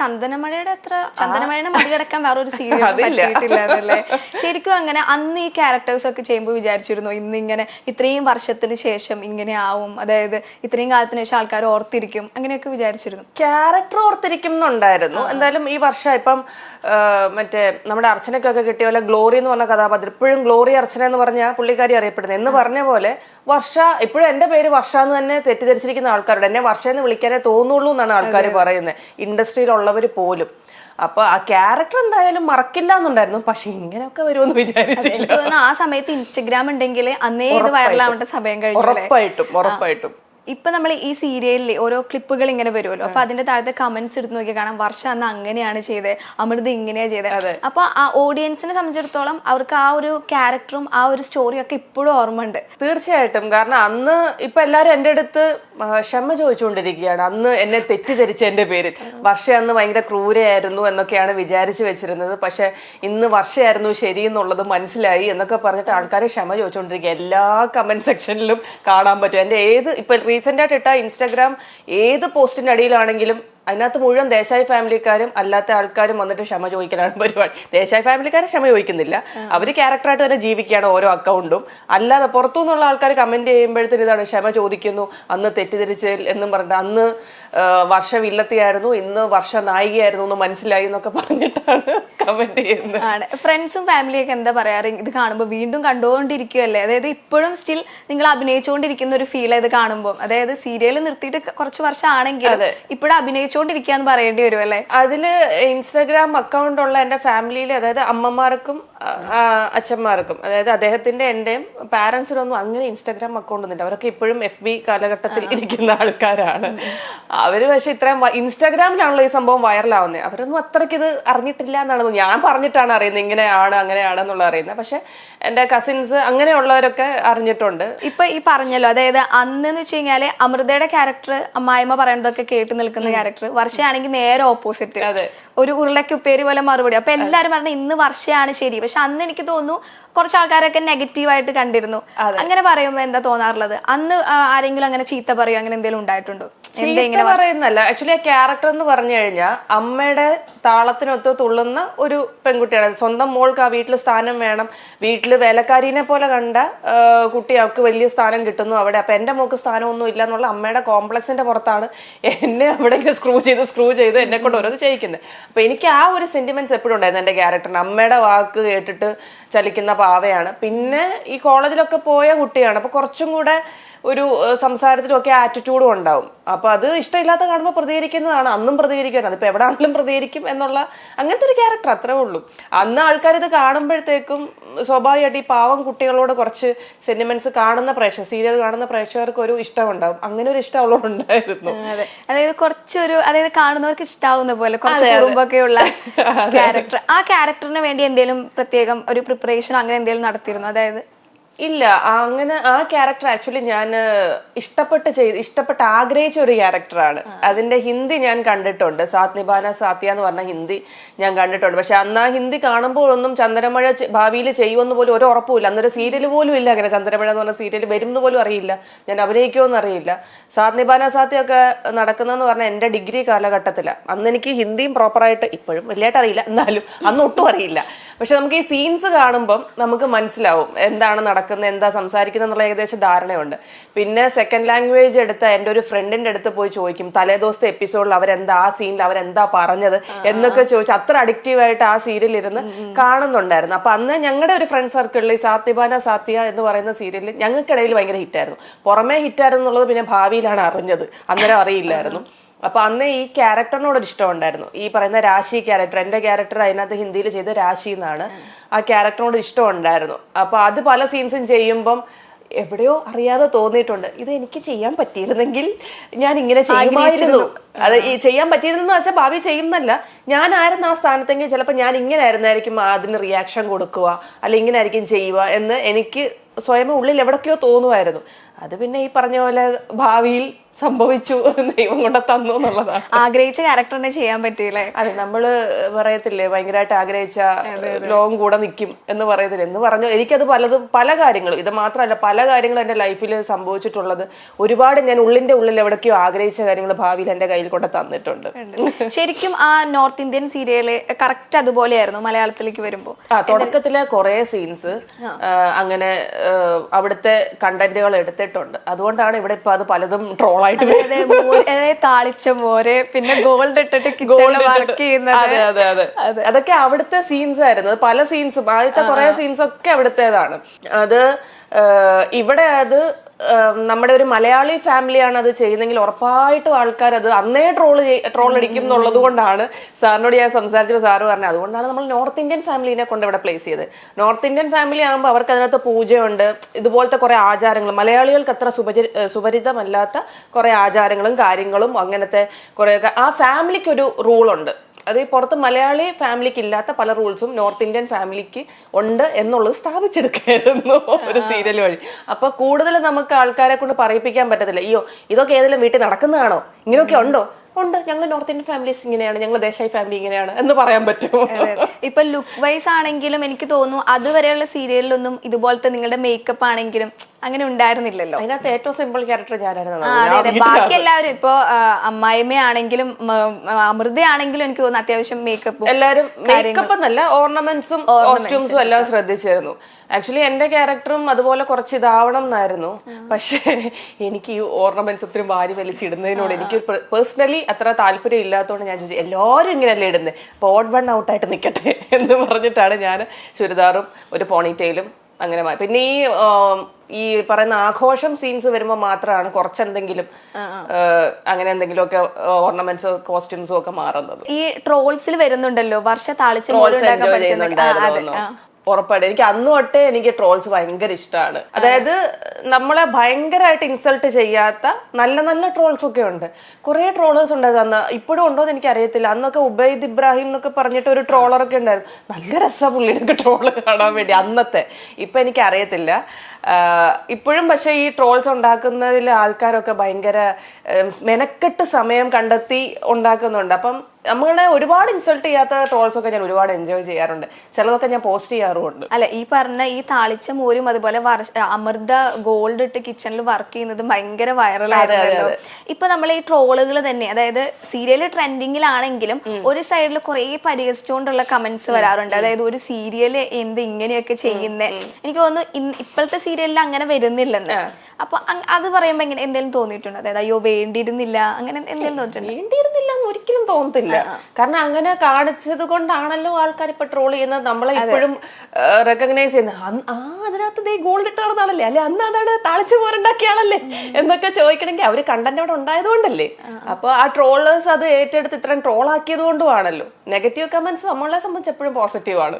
ചന്ദനമഴയുടെ അത്ര ചന്ദനമഴയുടെ മറികടക്കാൻ വേറൊരു സീരിയൽ അതില്ല. പറ്റിയിട്ടില്ലാന്നല്ലേ? ശരിക്കും അങ്ങനെ അന്ന് ഈ ക്യാരക്ടേഴ്സ് ഒക്കെ ചെയ്യുമ്പോൾ വിചാരിച്ചിരുന്നു ഇന്ന് ഇങ്ങനെ ഇത്രയും വർഷത്തിന് ശേഷം ഇങ്ങനെ ആവും. അതായത് ഇത്രയും കാലത്തിന് ശേഷം ആൾക്കാർ ഓർത്തിരിക്കും. അങ്ങനെയൊക്കെ വിചാരിച്ചിരുന്നു. ക്യാരക്ടർ ഓർത്തിരിക്കും എന്നുണ്ടായിരുന്നു. എന്തായാലും ഈ വർഷം ഇപ്പം മറ്റേ നമ്മുടെ അർച്ചനയ്ക്കൊക്കെ കിട്ടിയ പോലെ ഗ്ലോറി എന്ന് പറഞ്ഞ കഥാപാത്രം ഇപ്പോഴും ഗ്ലോറി അർച്ചന എന്ന് പറഞ്ഞ പുള്ളിക്കാരി അറിയപ്പെടുന്നത്. എന്ന് പറഞ്ഞ പോലെ വർഷ ഇപ്പോഴും എന്റെ പേര് വർഷ എന്ന് തന്നെ തെറ്റിദ്ധരിച്ചിരിക്കുന്ന ആൾക്കാരുണ്ട്. എന്നെ വർഷ എന്ന് വിളിക്കാനേ തോന്നുള്ളൂ എന്നാണ് ആൾക്കാർ പറയുന്നത്. ഇൻഡസ്ട്രിയിലുള്ളവർ പോലും. അപ്പൊ ആ ക്യാരക്ടർ എന്തായാലും മറക്കില്ല എന്നുണ്ടായിരുന്നു. പക്ഷെ ഇങ്ങനെയൊക്കെ വരുമെന്ന് വിചാരിച്ചില്ല. ആ സമയത്ത് ഇൻസ്റ്റഗ്രാം ഉണ്ടെങ്കിൽ അന്നേ ഇത് വൈറലാവേണ്ട സമയം കഴിഞ്ഞു ഉറപ്പായിട്ടും ഉറപ്പായിട്ടും. ഇപ്പൊ നമ്മൾ ഈ സീരിയലിലെ ഓരോ ക്ലിപ്പുകൾ ഇങ്ങനെ വരുമല്ലോ. അപ്പൊ അതിന്റെ താഴത്തെ കമന്റ്സ് എടുത്ത് നോക്കി കാണാം. വർഷ അന്ന് അങ്ങനെയാണ് ചെയ്തത് അമൃത് ഇങ്ങനെയാ ചെയ്തത് അപ്പൊ ആ ഓഡിയൻസിനെ സംബന്ധിച്ചിടത്തോളം അവർക്ക് ആ ഒരു ക്യാരക്ടറും ആ ഒരു സ്റ്റോറിയും ഒക്കെ ഇപ്പോഴും ഓർമ്മ ഉണ്ട് തീർച്ചയായിട്ടും. കാരണം അന്ന് ഇപ്പൊ എല്ലാരും എന്റെ അടുത്ത് ക്ഷമ ചോദിച്ചുകൊണ്ടിരിക്കുകയാണ്. അന്ന് എന്നെ തെറ്റിദ്ധരിച്ച എന്റെ പേരിൽ വർഷ അന്ന് ഭയങ്കര ക്രൂരയായിരുന്നു എന്നൊക്കെയാണ് വിചാരിച്ചു വെച്ചിരുന്നത്. പക്ഷെ ഇന്ന് വർഷയായിരുന്നു ശരി എന്നുള്ളത് മനസ്സിലായി എന്നൊക്കെ പറഞ്ഞിട്ട് ആൾക്കാർ ക്ഷമ ചോദിച്ചുകൊണ്ടിരിക്കുക. എല്ലാ കമന്റ് സെക്ഷനിലും കാണാൻ പറ്റും. എന്റെ ഏത് ഇപ്പൊ റീസെന്റ് ആയിട്ട് ഇട്ട ഇൻസ്റ്റാഗ്രാം ഏത് പോസ്റ്റിന്റെ അടിയിലാണെങ്കിലും അതിനകത്ത് മുഴുവൻ ദേശായി ഫാമിലിക്കാരും അല്ലാത്ത ആൾക്കാരും വന്നിട്ട് ക്ഷമ ചോദിക്കലാണ് പരിപാടി. ദേശായി ഫാമിലിക്കാരെ ക്ഷമ ചോദിക്കുന്നില്ല. അവർ ക്യാരക്ടറായിട്ട് തന്നെ ജീവിക്കുകയാണ് ഓരോ അക്കൗണ്ടും. അല്ലാതെ പുറത്തുനിന്നുള്ള ആൾക്കാർ കമന്റ് ചെയ്യുമ്പോഴത്തേന് ഇതാണ് ക്ഷമ ചോദിക്കുന്നു. അന്ന് തെറ്റിദ്ധരിച്ച് എന്നും പറഞ്ഞിട്ട് അന്ന് വർഷം വർഷ വില്ലത്തിയായിരുന്നു ഇന്ന് വർഷ നായികയായിരുന്നു എന്ന് മനസ്സിലായി എന്നൊക്കെ പറഞ്ഞിട്ടാണ്. കമന്റ് ചെയ്യുന്നത് ആണ്. ഫ്രണ്ട്സും ഫാമിലിയൊക്കെ എന്താ പറയാറ്? ഇത് കാണുമ്പോൾ വീണ്ടും കണ്ടുകൊണ്ടിരിക്കുകയല്ലേ അതായത് ഇപ്പോഴും സ്റ്റിൽ നിങ്ങൾ അഭിനയിച്ചുകൊണ്ടിരിക്കുന്ന ഒരു ഫീൽ ഇത് കാണുമ്പോൾ അതായത് സീരിയൽ നിർത്തിയിട്ട് കുറച്ച് വർഷം ഇപ്പോഴും ഇപ്പോഴും അഭിനയിച്ചുകൊണ്ടിരിക്കാന്ന് പറയേണ്ടി വരും അല്ലേ? അതിൽ ഇൻസ്റ്റാഗ്രാം അക്കൗണ്ട് ഉള്ള എന്റെ ഫാമിലിയിൽ അതായത് അമ്മമാർക്കും അച്ഛന്മാർക്കും അതായത് അദ്ദേഹത്തിന്റെ എന്റെയും പാരന്റ്സിനൊന്നും അങ്ങനെ ഇൻസ്റ്റാഗ്രാം അക്കൗണ്ട് ഒന്നുമില്ല. അവരൊക്കെ ഇപ്പോഴും എഫ് ബി കാലഘട്ടത്തിൽ ഇരിക്കുന്ന ആൾക്കാരാണ്. അവർ പക്ഷെ ഇത്രയും ഇൻസ്റ്റാഗ്രാമിലാണല്ലോ ഈ സംഭവം വൈറലാവുന്നത് അവരൊന്നും അത്രയ്ക്ക് ഇത് അറിഞ്ഞിട്ടില്ല എന്നാണ് ഞാൻ പറഞ്ഞിട്ടാണ് അറിയുന്നത്. ഇങ്ങനെയാണ് അങ്ങനെയാണ് എന്നുള്ള അറിയുന്നത്. പക്ഷെ എന്റെ കസിൻസ് അങ്ങനെയുള്ളവരൊക്കെ അറിഞ്ഞിട്ടുണ്ട്. ഇപ്പൊ ഈ പറഞ്ഞല്ലോ അതായത് അന്ന് എന്ന് വെച്ച് കഴിഞ്ഞാൽ അമൃതയുടെ ക്യാരക്ടർ അമ്മായിമ്മ പറയുന്നതൊക്കെ കേട്ട് നിൽക്കുന്ന ക്യാരക്ടർ വർഷയാണെങ്കിൽ നേരെ ഓപ്പോസിറ്റ് അതെ. ഒരു ഉരുളയ്ക്ക് ഉപ്പേരി പോലെ മറുപടി. അപ്പൊ എല്ലാരും പറഞ്ഞു ഇന്ന് വർഷയാണ് ശരി. പക്ഷെ അന്ന് എനിക്ക് തോന്നുന്നു കുറച്ച് ആൾക്കാരൊക്കെ നെഗറ്റീവായിട്ട് കണ്ടിരുന്നു. അങ്ങനെ പറയുമ്പോ എന്താ തോന്നാറുള്ളത്? അന്ന് ആരെങ്കിലും അങ്ങനെ ചീത്ത പറയോ? അങ്ങനെ എന്തെങ്കിലും ഉണ്ടായിട്ടുണ്ടോ? ചീത്ത പറയുന്നല്ല. ആക്ച്വലി ആ ക്യാരക്ടർ എന്ന് പറഞ്ഞു കഴിഞ്ഞാൽ അമ്മയുടെ താളത്തിനൊത്ത് തുള്ളുന്ന ഒരു പെൺകുട്ടിയാണ്. സ്വന്തം മോൾക്ക് ആ വീട്ടിൽ സ്ഥാനം വേണം. വീട്ടിൽ വേലക്കാരിനെ പോലെ കണ്ട കുട്ടി അവൾക്ക് വലിയ സ്ഥാനം കിട്ടുന്നു അവിടെ. അപ്പൊ എന്റെ മോക്ക് സ്ഥാനമൊന്നും ഇല്ല എന്നുള്ള അമ്മയുടെ കോംപ്ലക്സിന്റെ പുറത്താണ് എന്നെ അവിടെ സ്ക്രൂ ചെയ്ത് സ്ക്രൂ ചെയ്ത് എന്നെ കൊണ്ട് ഓരോന്ന് ചെയ്യിക്കുന്നത് അപ്പൊ എനിക്ക് ആ ഒരു സെന്റിമെന്റ്സ് എപ്പോഴും ഉണ്ടായിരുന്നു എന്റെ ക്യാരക്ടറിന് അമ്മയുടെ വാക്ക് കേട്ടിട്ട് ചലിക്കുന്ന പാവയാണ്. പിന്നെ ഈ കോളേജിലൊക്കെ പോയ കുട്ടിയാണ്. അപ്പൊ കുറച്ചും കൂടെ ഒരു സംസാരത്തിലും ഒക്കെ ആറ്റിറ്റ്യൂഡും ഉണ്ടാവും. അപ്പൊ അത് ഇഷ്ടമില്ലാത്ത കാണുമ്പോൾ പ്രതികരിക്കുന്നതാണ്. അന്നും പ്രതികരിക്കുന്നത് അതിപ്പോ എവിടെയാണെങ്കിലും പ്രതികരിക്കും എന്നുള്ള അങ്ങനത്തെ ഒരു ക്യാരക്ടർ അത്രേ ഉള്ളൂ. അന്ന് ആൾക്കാർ ഇത് കാണുമ്പോഴത്തേക്കും സ്വാഭാവികമായിട്ട് ഈ പാവം കുട്ടികളോട് കുറച്ച് സെന്റിമെന്റ്സ് കാണുന്ന പ്രേക്ഷകർ സീരിയൽ കാണുന്ന പ്രേക്ഷകർക്ക് ഒരു ഇഷ്ടം ഉണ്ടാവും അങ്ങനെ ഒരു ഇഷ്ടം അവളോട് ഉണ്ടായിരുന്നു. അതെ. അതായത് കുറച്ചൊരു അതായത് കാണുന്നവർക്ക് ഇഷ്ടാവുന്ന പോലെ കുറച്ച് കുറുമ്പൊക്കെയുള്ള ക്യാരക്ടർ ആ ക്യാരക്ടറിന് വേണ്ടി എന്തെങ്കിലും പ്രത്യേകം ഒരു പ്രിപ്പറേഷൻ അങ്ങനെ എന്തെങ്കിലും നടത്തിയിരുന്നു? അതായത് ഇല്ല അങ്ങനെ ആ ക്യാരക്ടർ ആക്ച്വലി ഞാൻ ഇഷ്ടപ്പെട്ട് ചെയ്ത് ഇഷ്ടപ്പെട്ട് ആഗ്രഹിച്ച ഒരു ക്യാരക്ടറാണ് അതിന്റെ ഹിന്ദി ഞാൻ കണ്ടിട്ടുണ്ട്. സാത് നിബാന സാത്യ എന്ന് പറഞ്ഞ ഹിന്ദി ഞാൻ കണ്ടിട്ടുണ്ട്. പക്ഷെ അന്ന് ആ ഹിന്ദി കാണുമ്പോഴൊന്നും ചന്ദ്രമഴ ഭാവിയിൽ ചെയ്യുമെന്ന് പോലും ഒരു ഉറപ്പുമില്ല. അന്നൊരു സീരിയൽ പോലും ഇല്ല അങ്ങനെ ചന്ദ്രമഴ എന്ന് പറഞ്ഞ സീരിയൽ വരും എന്ന് പോലും അറിയില്ല. ഞാൻ അഭിനയിക്കുമെന്ന് അറിയില്ല. സാത് നിബാന സാത്യ ഒക്കെ നടക്കുന്നതെന്ന് പറഞ്ഞാൽ എന്റെ ഡിഗ്രി കാലഘട്ടത്തിലാണ്. അന്ന് എനിക്ക് ഹിന്ദിയും പ്രോപ്പറായിട്ട് ഇപ്പോഴും വലിയായിട്ട് അറിയില്ല. എന്നാലും അന്ന് ഒട്ടും അറിയില്ല. പക്ഷെ നമുക്ക് ഈ സീൻസ് കാണുമ്പം നമുക്ക് മനസ്സിലാവും എന്താണ് നടക്കുന്നത് എന്താ സംസാരിക്കുന്നത് എന്നുള്ള ഏകദേശം ധാരണയുണ്ട്. പിന്നെ സെക്കൻഡ് ലാംഗ്വേജ് എടുത്ത എന്റെ ഒരു ഫ്രണ്ടിന്റെ അടുത്ത് പോയി ചോദിക്കും തലേദിവസത്തെ എപ്പിസോഡിൽ അവരെന്താ ആ സീനിൽ അവരെന്താ പറഞ്ഞത് എന്നൊക്കെ ചോദിച്ചു അത്ര അഡിക്റ്റീവായിട്ട് ആ സീരിയൽ ഇരുന്ന് കാണുന്നുണ്ടായിരുന്നു. അപ്പൊ അന്ന് ഞങ്ങളുടെ ഒരു ഫ്രണ്ട് സർക്കിളിൽ സാത്യബാന സാത്യ എന്ന് പറയുന്ന സീരിയൽ ഞങ്ങൾക്കിടയിൽ ഭയങ്കര ഹിറ്റായിരുന്നു പുറമേ ഹിറ്റായിരുന്നു എന്നുള്ളത് പിന്നെ ഭാവിയിലാണ് അറിഞ്ഞത്. അന്നേരം അറിയില്ലായിരുന്നു. അപ്പൊ അന്ന് ഈ ക്യാരക്ടറിനോട് ഒരു ഇഷ്ടം ഉണ്ടായിരുന്നു ഈ പറയുന്ന രാശി ക്യാരക്ടർ എന്റെ ക്യാരക്ടർ അതിനകത്ത് ഹിന്ദിയിൽ ചെയ്ത രാശി എന്നാണ് ആ ക്യാരക്ടറിനോട് ഇഷ്ടം ഉണ്ടായിരുന്നു അപ്പൊ അത് പല സീൻസും ചെയ്യുമ്പം എവിടെയോ അറിയാതെ തോന്നിയിട്ടുണ്ട്. ഇത് എനിക്ക് ചെയ്യാൻ പറ്റിയിരുന്നെങ്കിൽ ഞാൻ ഇങ്ങനെ ചെയ്യുമായിരുന്നു. അത് ഈ ചെയ്യാൻ പറ്റിയിരുന്നെന്ന് വെച്ചാൽ ഭാവി ചെയ്യുന്നല്ല ഞാനായിരുന്നു ആ സ്ഥാനത്തെങ്കിൽ ചിലപ്പോൾ ഞാൻ ഇങ്ങനെ ആയിരുന്നായിരിക്കും അതിന് റിയാക്ഷൻ കൊടുക്കുക അല്ലെങ്കിൽ ഇങ്ങനെ ആയിരിക്കും ചെയ്യുക എന്ന് എനിക്ക് സ്വയം ഉള്ളിൽ എവിടൊക്കെയോ തോന്നുമായിരുന്നു. അത് പിന്നെ ഈ പറഞ്ഞ പോലെ ഭാവിയിൽ സംഭവിച്ചു ദൈവം കൊണ്ട് തന്നു എന്നുള്ളതാണ്. ആഗ്രഹിച്ച ക്യാരക്ടറിനെ ചെയ്യാൻ പറ്റിയില്ലേ? അതെ നമ്മൾ പറയത്തില്ലേ ഭയങ്കരമായിട്ട് ആഗ്രഹിച്ച ലോകം കൂടെ നിൽക്കും എന്ന് പറയത്തില്ല? എന്ന് പറഞ്ഞു. എനിക്കത് പലതും പല കാര്യങ്ങളും ഇത് മാത്രമല്ല പല കാര്യങ്ങളും എന്റെ ലൈഫിൽ സംഭവിച്ചിട്ടുള്ളത്. ഒരുപാട് ഞാൻ ഉള്ളിന്റെ ഉള്ളിൽ എവിടേക്കോ ആഗ്രഹിച്ച കാര്യങ്ങൾ ഭാവിയിൽ എന്റെ കയ്യിൽ കൊണ്ട് തന്നിട്ടുണ്ട്. ശരിക്കും ആ നോർത്ത് ഇന്ത്യൻ സീരിയൽ കറക്റ്റ് അതുപോലെയായിരുന്നു മലയാളത്തിലേക്ക് വരുമ്പോൾ ആ തുടക്കത്തിലെ കുറെ സീൻസ് അങ്ങനെ അവിടുത്തെ കണ്ടന്റുകൾ എടുത്തിട്ടുണ്ട് അതുകൊണ്ടാണ് ഇവിടെ ഇപ്പൊ അത് പലതും ട്രോളായിട്ട് താളിച്ച മോര് പിന്നെ ഗോൾഡ് ഇട്ടിട്ട് വർക്ക് ചെയ്യുന്നത്. അതൊക്കെ അവിടുത്തെ സീൻസ് ആയിരുന്നു. പല സീൻസും ആദ്യത്തെ കുറെ സീൻസ് ഒക്കെ അവിടുത്തേതാണ്. അത് ഇവിടെ അത് നമ്മുടെ ഒരു മലയാളി ഫാമിലിയാണ് അത് ചെയ്യുന്നതെങ്കിൽ ഉറപ്പായിട്ടും ആൾക്കാർ അത് അന്നേ ട്രോൾ ട്രോൾ അടിക്കും എന്നുള്ളത് കൊണ്ടാണ് സാറിനോട് ഞാൻ സംസാരിച്ചപ്പോൾ സാറ് പറഞ്ഞത്. അതുകൊണ്ടാണ് നമ്മൾ നോർത്ത് ഇന്ത്യൻ ഫാമിലിനെ കൊണ്ട് ഇവിടെ പ്ലേസ് ചെയ്ത് നോർത്ത് ഇന്ത്യൻ ഫാമിലി ആകുമ്പോൾ അവർക്ക് അതിനകത്ത് പൂജയുണ്ട് ഇതുപോലത്തെ കുറെ ആചാരങ്ങൾ മലയാളികൾക്ക് അത്ര സുപരി സുപരിതമല്ലാത്ത കുറെ ആചാരങ്ങളും കാര്യങ്ങളും അങ്ങനത്തെ കുറേ ആ ഫാമിലിക്കൊരു റൂളുണ്ട്. അത് ഈ പുറത്ത് മലയാളി ഫാമിലിക്ക് ഇല്ലാത്ത പല റൂൾസും നോർത്ത് ഇന്ത്യൻ ഫാമിലിക്ക് ഉണ്ട് എന്നുള്ളത് സ്ഥാപിച്ചെടുക്കായിരുന്നു ഒരു സീരിയൽ വഴി. അപ്പൊ കൂടുതൽ നമുക്ക് ആൾക്കാരെ കൊണ്ട് പറയിപ്പിക്കാൻ പറ്റത്തില്ല. അയ്യോ ഇതൊക്കെ ഏതെങ്കിലും വീട്ടിൽ നടക്കുന്നതാണോ? ഇങ്ങനെയൊക്കെ ഉണ്ടോ? ഉണ്ട്. ഞങ്ങൾ നോർത്ത് ഇന്ത്യൻ ഫാമിലീസ് ഇങ്ങനെയാണ്. ഞങ്ങൾ ദേശായി ഫാമിലി ഇങ്ങനെയാണ് എന്ന് പറയാൻ പറ്റുമോ? ഇപ്പൊ ലുക്ക് വൈസ് ആണെങ്കിലും എനിക്ക് തോന്നുന്നു അതുവരെയുള്ള സീരിയലിലൊന്നും ഇതുപോലത്തെ നിങ്ങളുടെ മേക്കപ്പ് ആണെങ്കിലും അങ്ങനെ ഉണ്ടായിരുന്നില്ലല്ലോ. അതിനകത്ത് ഏറ്റവും സിമ്പിൾ ക്യാരക്ടർ ഞാനായിരുന്നു. ബാക്കി എല്ലാവരും ഇപ്പൊ അമ്മായിമ്മ ആണെങ്കിലും അമൃത ആണെങ്കിലും എനിക്ക് തോന്നുന്നു അത്യാവശ്യം മേക്കപ്പ് എല്ലാവരും മേക്കപ്പ് എന്നല്ല ഓർണമെന്റ്സും കോസ്റ്റ്യൂംസും എല്ലാം ശ്രദ്ധിച്ചിരുന്നു. ആക്ച്വലി എന്റെ ക്യാരക്ടറും അതുപോലെ കുറച്ച് ഇതാവണം എന്നായിരുന്നു. പക്ഷേ എനിക്ക് ഈ ഓർണമെന്റ്സ് ഒത്തിരി വാരി വലിച്ചിടുന്നതിനോട് എനിക്ക് പേഴ്സണലി അത്ര താല്പര്യം ഇല്ലാത്തതുകൊണ്ട് ഞാൻ ചോദിച്ചു എല്ലാവരും ഇങ്ങനെയല്ലേ ഇടുന്നത് അപ്പോൾ ഓഡ് വൺ ഔട്ടായിട്ട് നിൽക്കട്ടെ എന്ന് പറഞ്ഞിട്ടാണ് ഞാൻ ചുരിദാറും ഒരു പോണിറ്റെയിലും അങ്ങനെ പിന്നെ ഈ ഈ പറയുന്ന ആഘോഷം സീൻസ് വരുമ്പോൾ മാത്രമാണ് കുറച്ചെന്തെങ്കിലും അങ്ങനെ എന്തെങ്കിലും ഒക്കെ ഓർണമെന്റ്സോ കോസ്റ്റ്യൂംസോ ഒക്കെ മാറുന്നത്. ഈ ട്രോൾസിൽ വരുന്നുണ്ടല്ലോ വർഷ താളിച്ച ഉറപ്പായിട്ടും. എനിക്ക് അന്ന് തൊട്ടേ എനിക്ക് ട്രോൾസ് ഭയങ്കര ഇഷ്ടമാണ് അതായത് നമ്മളെ ഭയങ്കരമായിട്ട് ഇൻസൾട്ട് ചെയ്യാത്ത നല്ല നല്ല ട്രോൾസ് ഒക്കെ ഉണ്ട്. കുറെ ട്രോളേഴ്സ് ഉണ്ടായിരുന്നു. അന്ന് ഇപ്പോഴും ഉണ്ടോ എന്ന് എനിക്ക് അറിയത്തില്ല അന്നൊക്കെ ഉബൈദ് ഇബ്രാഹിം എന്നൊക്കെ പറഞ്ഞിട്ട് ഒരു ട്രോളറൊക്കെ ഉണ്ടായിരുന്നു. നല്ല രസമാണ് പുള്ളിയുടെ ട്രോൾ കാണാൻ വേണ്ടി അന്നത്തെ. ഇപ്പൊ എനിക്ക് അറിയത്തില്ല ഇപ്പോഴും പക്ഷേ ഈ ട്രോൾസ് ഉണ്ടാക്കുന്നതിൽ ആൾക്കാരൊക്കെ ഭയങ്കര മെനക്കെട്ട് സമയം കണ്ടെത്തി ഉണ്ടാക്കുന്നുണ്ട്. അപ്പം നമ്മളെ ഒരുപാട് ഇൻസൾട്ട് ചെയ്യാത്ത ട്രോൾസ് ഒക്കെ ഞാൻ ഒരുപാട് എൻജോയ് ചെയ്യാറുണ്ട്. ചിലതൊക്കെ ഞാൻ പോസ്റ്റ് ചെയ്യാറുണ്ട് അല്ല ഈ പറഞ്ഞ ഈ താളിച്ച മോരും അതുപോലെ അമൃത ഗോൾഡ് ഇട്ട് കിച്ചണിൽ വർക്ക് ചെയ്യുന്നത് ഭയങ്കര വൈറലായിരുന്നല്ലോ ഇപ്പൊ നമ്മൾ ഈ ട്രോളുകൾ തന്നെ അതായത് സീരിയൽ ട്രെൻഡിങ്ങിലാണെങ്കിലും ഒരു സൈഡിൽ കുറെ പരിഹസിച്ചുകൊണ്ടുള്ള കമന്റ്സ് വരാറുണ്ട്. അതായത് ഒരു സീരിയൽ എന്ത് ഇങ്ങനെയൊക്കെ ചെയ്യുന്നേ. എനിക്ക് തോന്നുന്നു ഇപ്പോഴത്തെ സീരിയലിൽ അങ്ങനെ വരുന്നില്ലെന്ന്. അപ്പൊ അത് പറയുമ്പോ എങ്ങനെ എന്തെങ്കിലും തോന്നിയിട്ടുണ്ട്? അതായത് അയ്യോ വേണ്ടിയിരുന്നില്ല അങ്ങനെ എന്തെങ്കിലും തോന്നിട്ടുണ്ട് വേണ്ടിയിരുന്നില്ല എന്ന് ഒരിക്കലും തോന്നത്തില്ല. കാരണം അങ്ങനെ കാണിച്ചത് കൊണ്ടാണല്ലോ ആൾക്കാർ ഇപ്പൊ ട്രോൾ ചെയ്യുന്നത്. നമ്മളെ ഇപ്പോഴും റെക്കഗ്നൈസ് ചെയ്യുന്നത്. ആ അതിനകത്ത് ദേ ഗോൾഡ് ഇട്ട് നടന്നാണല്ലേ അല്ലെ അന്ന് അതാണ് താളിച്ചു പോരണ്ടാക്കിയാണല്ലേ എന്നൊക്കെ ചോദിക്കണമെങ്കിൽ അവർ കണ്ടന്റ് അവിടെ ഉണ്ടായതുകൊണ്ടല്ലേ? അപ്പൊ ആ ട്രോളേഴ്സ് അത് ഏറ്റെടുത്ത് ഇത്രയും ട്രോൾ ആക്കിയത് കൊണ്ടുമാണല്ലോ നെഗറ്റീവ് കമന്റ്സ് നമ്മളെ സംബന്ധിച്ച് എപ്പോഴും പോസിറ്റീവ് ആണ്.